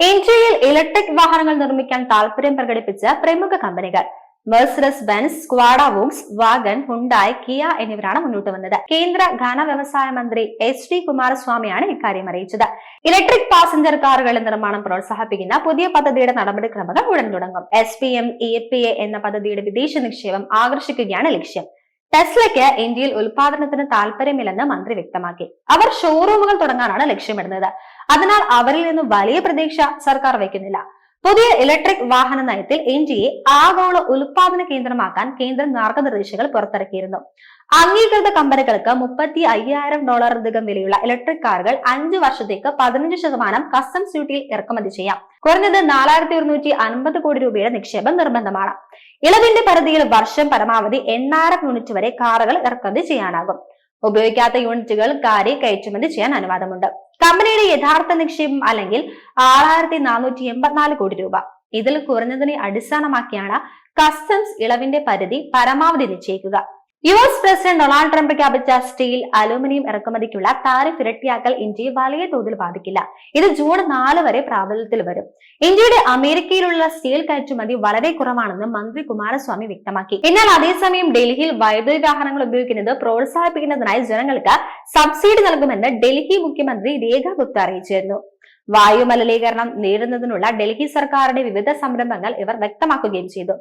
ഇന്ത്യയിൽ ഇലക്ട്രിക് വാഹനങ്ങൾ നിർമ്മിക്കാൻ താൽപര്യം പ്രകടിപ്പിച്ച പ്രമുഖ കമ്പനികൾ. മെഴ്സറസ് ബെൻസ് സ്ക്വാഡ വൂംസ് വാഗൺ ഹുണ്ടായ് കിയ എന്നിവരാണ് മുന്നോട്ട് വന്നത്. കേന്ദ്ര ഘന മന്ത്രി എച്ച് ഡി കുമാരസ്വാമിയാണ് ഇക്കാര്യം അറിയിച്ചത്. ഇലക്ട്രിക് പാസഞ്ചർ കാറുകളുടെ നിർമ്മാണം പ്രോത്സാഹിപ്പിക്കുന്ന പുതിയ പദ്ധതിയുടെ നടപടിക്രമങ്ങൾ ഉടൻ തുടങ്ങും. S P M E P A എന്ന പദ്ധതിയുടെ വിദേശ നിക്ഷേപം ആകർഷിക്കുകയാണ് ലക്ഷ്യം. ടെസ്ലയ്ക്ക് ഇന്ത്യയിൽ ഉൽപാദനത്തിന് താല്പര്യമില്ലെന്ന് മന്ത്രി വ്യക്തമാക്കി. അവർ ഷോറൂമുകൾ തുടങ്ങാനാണ് ലക്ഷ്യമിടുന്നത്. അതിനാൽ അവരിൽ നിന്ന് വലിയ പ്രതീക്ഷ സർക്കാർ വയ്ക്കുന്നില്ല. പുതിയ ഇലക്ട്രിക് വാഹന നയത്തിൽ ഇന്ത്യയെ ആഗോള ഉൽപാദന കേന്ദ്രമാക്കാൻ കേന്ദ്ര മാർഗനിർദ്ദേശങ്ങൾ പുറത്തിറക്കിയിരുന്നു. അംഗീകൃത കമ്പനികൾക്ക് മുപ്പത്തി അയ്യായിരം ഡോളറിലധികം വിലയുള്ള ഇലക്ട്രിക് കാറുകൾ അഞ്ച് വർഷത്തേക്ക് പതിനഞ്ച് ശതമാനം കസ്റ്റംസ് ഡ്യൂട്ടിയിൽ ഇറക്കുമതി ചെയ്യാം. കുറഞ്ഞത് നാലായിരത്തി ഒരുന്നൂറ്റി അൻപത് കോടി രൂപയുടെ നിക്ഷേപം നിർബന്ധമാണ്. ഇളവിന്റെ പരിധിയിൽ വർഷം പരമാവധി എണ്ണായിരം യൂണിറ്റ് വരെ കാറുകൾ ഇറക്കുമതി ചെയ്യാനാകും. ഉപയോഗിക്കാത്ത യൂണിറ്റുകൾ കാരി കയറ്റുമതി ചെയ്യാൻ അനുവാദമുണ്ട്. കമ്പനിയുടെ യഥാർത്ഥ നിക്ഷേപം അല്ലെങ്കിൽ ആറായിരത്തി നാനൂറ്റി എൺപത്തിനാല് കോടി രൂപ. ഇതിൽ കുറഞ്ഞതിനെ അടിസ്ഥാനമാക്കിയാണ് കസ്റ്റംസ് ഇളവിന്റെ പരിധി പരമാവധി നിശ്ചയിക്കുക. U S president Donald Trump പ്രഖ്യാപിച്ച സ്റ്റീൽ അലൂമിനിയം ഇറക്കുമതിക്കുള്ള താരിഫ് ഇരട്ടിയാക്കൽ ഇന്ത്യയെ വലിയ തോതിൽ ബാധിക്കില്ല. ഇത് ജൂൺ നാല് വരെ പ്രാബല്യത്തിൽ വരും. ഇന്ത്യയുടെ അമേരിക്കയിലുള്ള സ്റ്റീൽ കയറ്റുമതി വളരെ കുറവാണെന്ന് മന്ത്രി കുമാരസ്വാമി വ്യക്തമാക്കി. എന്നാൽ അതേസമയം ഡൽഹിയിൽ വൈദ്യുതി വാഹനങ്ങൾ ഉപയോഗിക്കുന്നത് പ്രോത്സാഹിപ്പിക്കുന്നതിനായി ജനങ്ങൾക്ക് സബ്സിഡി നൽകുമെന്ന് ഡൽഹി മുഖ്യമന്ത്രി രേഖ ഗുപ്ത അറിയിച്ചിരുന്നു. വായു മലിനീകരണം നേരിടുന്നതിനുള്ള ഡൽഹി സർക്കാരിന്റെ വിവിധ സംരംഭങ്ങൾ ഇവർ വ്യക്തമാക്കുകയും ചെയ്തു.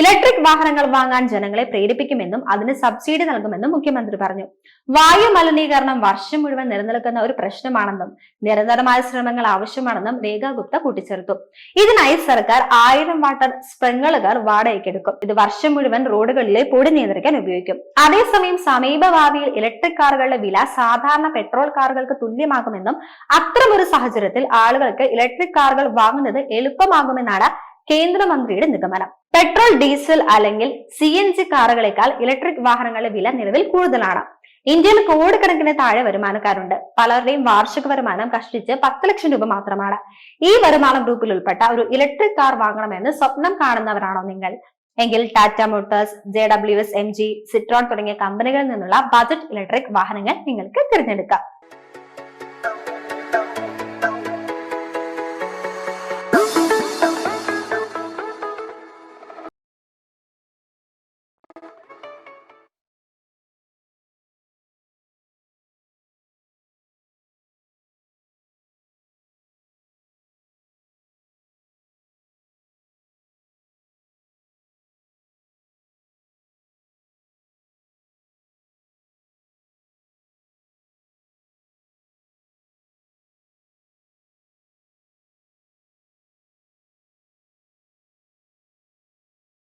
ഇലക്ട്രിക് വാഹനങ്ങൾ വാങ്ങാൻ ജനങ്ങളെ പ്രേരിപ്പിക്കുമെന്നും അതിന് സബ്സിഡി നൽകുമെന്നും മുഖ്യമന്ത്രി പറഞ്ഞു. വായു മലിനീകരണം വർഷം മുഴുവൻ നിലനിൽക്കുന്ന ഒരു പ്രശ്നമാണെന്നും നിരന്തരമായ ശ്രമങ്ങൾ ആവശ്യമാണെന്നും രേഖ ഗുപ്ത കൂട്ടിച്ചേർത്തു. ഇതിനായി സർക്കാർ ആയിരം വാട്ടർ സ്പ്രിങ്ങളുകൾ വാടകയ്ക്കെടുക്കും. ഇത് വർഷം മുഴുവൻ റോഡുകളിലെ പൊടി നിയന്ത്രിക്കാൻ ഉപയോഗിക്കും. അതേസമയം സമീപഭാവിയിൽ ഇലക്ട്രിക് കാറുകളുടെ വില സാധാരണ പെട്രോൾ കാറുകൾക്ക് തുല്യമാകുമെന്നും അത്തരമൊരു സാഹചര്യത്തിൽ ആളുകൾക്ക് ഇലക്ട്രിക് കാറുകൾ വാങ്ങുന്നത് എളുപ്പമാകുമെന്നാണ് കേന്ദ്രമന്ത്രിയുടെ നിഗമനം. പെട്രോൾ ഡീസൽ അല്ലെങ്കിൽ സി എൻ ജി കാറുകളെക്കാൾ ഇലക്ട്രിക് വാഹനങ്ങളുടെ വില നിലവിൽ കൂടുതലാണ്. ഇന്ത്യയിൽ കോടിക്കണക്കിന് താഴെ വരുമാനക്കാരുണ്ട്. പലരുടെയും വാർഷിക വരുമാനം കഷ്ടിച്ച് പത്ത് ലക്ഷം രൂപ മാത്രമാണ്. ഈ വരുമാന ഗ്രൂപ്പിൽ ഉൾപ്പെട്ട ഒരു ഇലക്ട്രിക് കാർ വാങ്ങണമെന്ന് സ്വപ്നം കാണുന്നവരാണോ നിങ്ങൾ? എങ്കിൽ Tata Motors J W S M G Citroen തുടങ്ങിയ കമ്പനികളിൽ നിന്നുള്ള ബജറ്റ് ഇലക്ട്രിക് വാഹനങ്ങൾ നിങ്ങൾക്ക് തിരഞ്ഞെടുക്കാം.